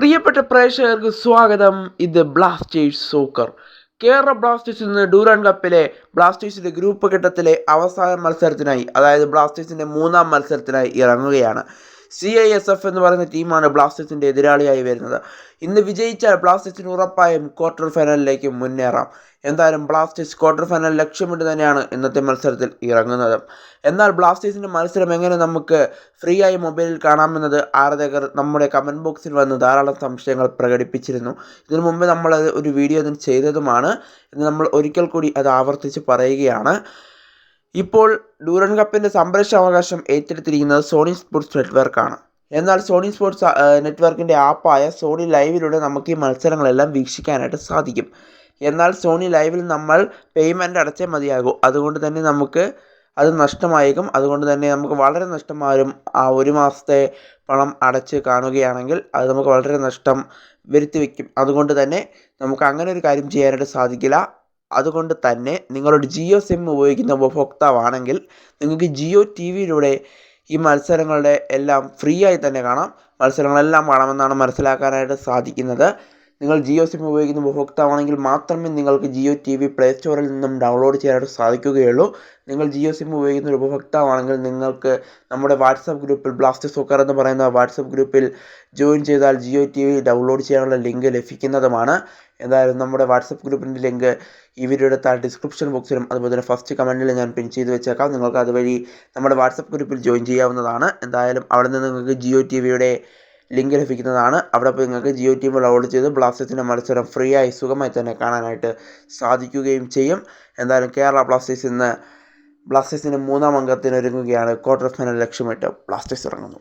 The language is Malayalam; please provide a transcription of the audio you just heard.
പ്രിയപ്പെട്ട പ്രേക്ഷകർക്ക് സ്വാഗതം. ഇത് ബ്ലാസ്റ്റേഴ്സ് സോക്കർ. കേരള ബ്ലാസ്റ്റേഴ്സ് ഇന്ന് ഡൂറാൻ കപ്പിലെ ബ്ലാസ്റ്റേഴ്സിന്റെ ഗ്രൂപ്പ് ഘട്ടത്തിലെ അവസാന മത്സരത്തിനായി അതായത് ബ്ലാസ്റ്റേഴ്സിന്റെ മൂന്നാം മത്സരത്തിനായി ഇറങ്ങുകയാണ്. സി ഐ എസ് എഫ് എന്ന് പറയുന്ന ടീമാണ് ബ്ലാസ്റ്റേഴ്സിന്റെ എതിരാളിയായി വരുന്നത്. ഇന്ന് വിജയിച്ചാൽ ബ്ലാസ്റ്റേഴ്സിന് ഉറപ്പായും ക്വാർട്ടർ ഫൈനലിലേക്ക് മുന്നേറാം. എന്തായാലും ബ്ലാസ്റ്റേഴ്സ് ക്വാർട്ടർ ഫൈനൽ ലക്ഷ്യമിട്ട് തന്നെയാണ് ഇന്നത്തെ മത്സരത്തിൽ ഇറങ്ങുന്നത്. എന്നാൽ ബ്ലാസ്റ്റേഴ്സിന്റെ മത്സരം എങ്ങനെ നമുക്ക് ഫ്രീ ആയി മൊബൈലിൽ കാണാമെന്നത് ആരാധകർ നമ്മുടെ കമന്റ് ബോക്സിൽ വന്ന് ധാരാളം സംശയങ്ങൾ പ്രകടിപ്പിച്ചിരുന്നു. ഇതിനു മുമ്പ് നമ്മൾ ഒരു വീഡിയോ അതിന് ചെയ്തതുമാണ്. നമ്മൾ ഒരിക്കൽ കൂടി അത് ആവർത്തിച്ച് പറയുകയാണ്. ഇപ്പോൾ ഡൂറൻ കപ്പിന്റെ സംപ്രേഷണാവകാശം ഏറ്റെടുത്തിരിക്കുന്നത് സോണി സ്പോർട്സ് നെറ്റ്വർക്കാണ്. എന്നാൽ സോണി സ്പോർട്സ് നെറ്റ്വർക്കിന്റെ ആപ്പായ സോണി ലൈവിലൂടെ നമുക്ക് ഈ മത്സരങ്ങളെല്ലാം വീക്ഷിക്കാനായിട്ട് സാധിക്കും. എന്നാൽ സോണി ലൈവിൽ നമ്മൾ പേയ്മെന്റ് അടച്ചേ മതിയാകൂ. അതുകൊണ്ട് തന്നെ നമുക്ക് അത് നഷ്ടമായേക്കും. അതുകൊണ്ട് തന്നെ നമുക്ക് വളരെ നഷ്ടമാരും ആ ഒരു മാസത്തെ പണം അടച്ച് കാണുകയാണെങ്കിൽ അത് നമുക്ക് വളരെ നഷ്ടം വരുത്തി വയ്ക്കും അതുകൊണ്ട് തന്നെ നമുക്ക് അങ്ങനെ ഒരു കാര്യം ചെയ്യാനായിട്ട് സാധിക്കില്ല. അതുകൊണ്ട് തന്നെ നിങ്ങളുടെ ജിയോ സിം ഉപയോഗിക്കുന്ന ഉപഭോക്താവാണെങ്കിൽ നിങ്ങൾക്ക് ജിയോ ടി വിയിലൂടെ ഈ മത്സരങ്ങളുടെ എല്ലാം ഫ്രീ ആയി തന്നെ കാണാം. മത്സരങ്ങളെല്ലാം കാണാമെന്നാണ് മനസ്സിലാക്കാനായിട്ട് സാധിക്കുന്നത്. നിങ്ങൾ ജിയോ സിം ഉപയോഗിക്കുന്ന ഉപഭോക്താവാണെങ്കിൽ മാത്രമേ നിങ്ങൾക്ക് ജിയോ ടി വി പ്ലേ സ്റ്റോറിൽ നിന്നും ഡൗൺലോഡ് ചെയ്യാനായിട്ട് സാധിക്കുകയുള്ളൂ. നിങ്ങൾ ജിയോ സിം ഉപയോഗിക്കുന്ന ഒരു ഉപഭോക്താവാണെങ്കിൽ നിങ്ങൾക്ക് നമ്മുടെ വാട്സപ്പ് ഗ്രൂപ്പിൽ ബ്ലാസ്റ്റ് സോക്കർ എന്ന് പറയുന്ന വാട്സപ്പ് ഗ്രൂപ്പിൽ ജോയിൻ ചെയ്താൽ ജിയോ ടി വി ഡൗൺലോഡ് ചെയ്യാനുള്ള ലിങ്ക് ലഭിക്കുന്നതുമാണ്. എന്തായാലും നമ്മുടെ വാട്സപ്പ് ഗ്രൂപ്പിന്റെ ലിങ്ക് ഈ വീഡിയോയുടെ താഴെ ഡിസ്ക്രിപ്ഷൻ ബോക്സിലും അതുപോലെ തന്നെ ഫസ്റ്റ് കമന്റിൽ ഞാൻ പിൻ ചെയ്ത് വെച്ചേക്കാം. നിങ്ങൾക്ക് അതുവഴി നമ്മുടെ വാട്സപ്പ് ഗ്രൂപ്പിൽ ജോയിൻ ചെയ്യാവുന്നതാണ്. എന്തായാലും അവിടെ നിന്ന് നിങ്ങൾക്ക് ജിയോ ടി വിയുടെ ലിങ്ക് ലഭിക്കുന്നതാണ്. അവിടെ പോയി നിങ്ങൾക്ക് ജിയോ ടീം ഡൗൺലോഡ് ചെയ്ത് ബ്ലാസ്റ്റേഴ്സിന്റെ മത്സരം ഫ്രീ ആയി സുഖമായി തന്നെ കാണാനായിട്ട് സാധിക്കുകയും ചെയ്യും. എന്തായാലും കേരള ബ്ലാസ്റ്റേഴ്സ് ഇന്ന് ബ്ലാസ്റ്റേഴ്സിന്റെ മൂന്നാം അംഗത്തിന് ഒരുങ്ങുകയാണ് ക്വാർട്ടർ ഫൈനൽ ലക്ഷ്യമിട്ട്. ബ്ലാസ്റ്റേഴ്സ് ഇറങ്ങുന്നു.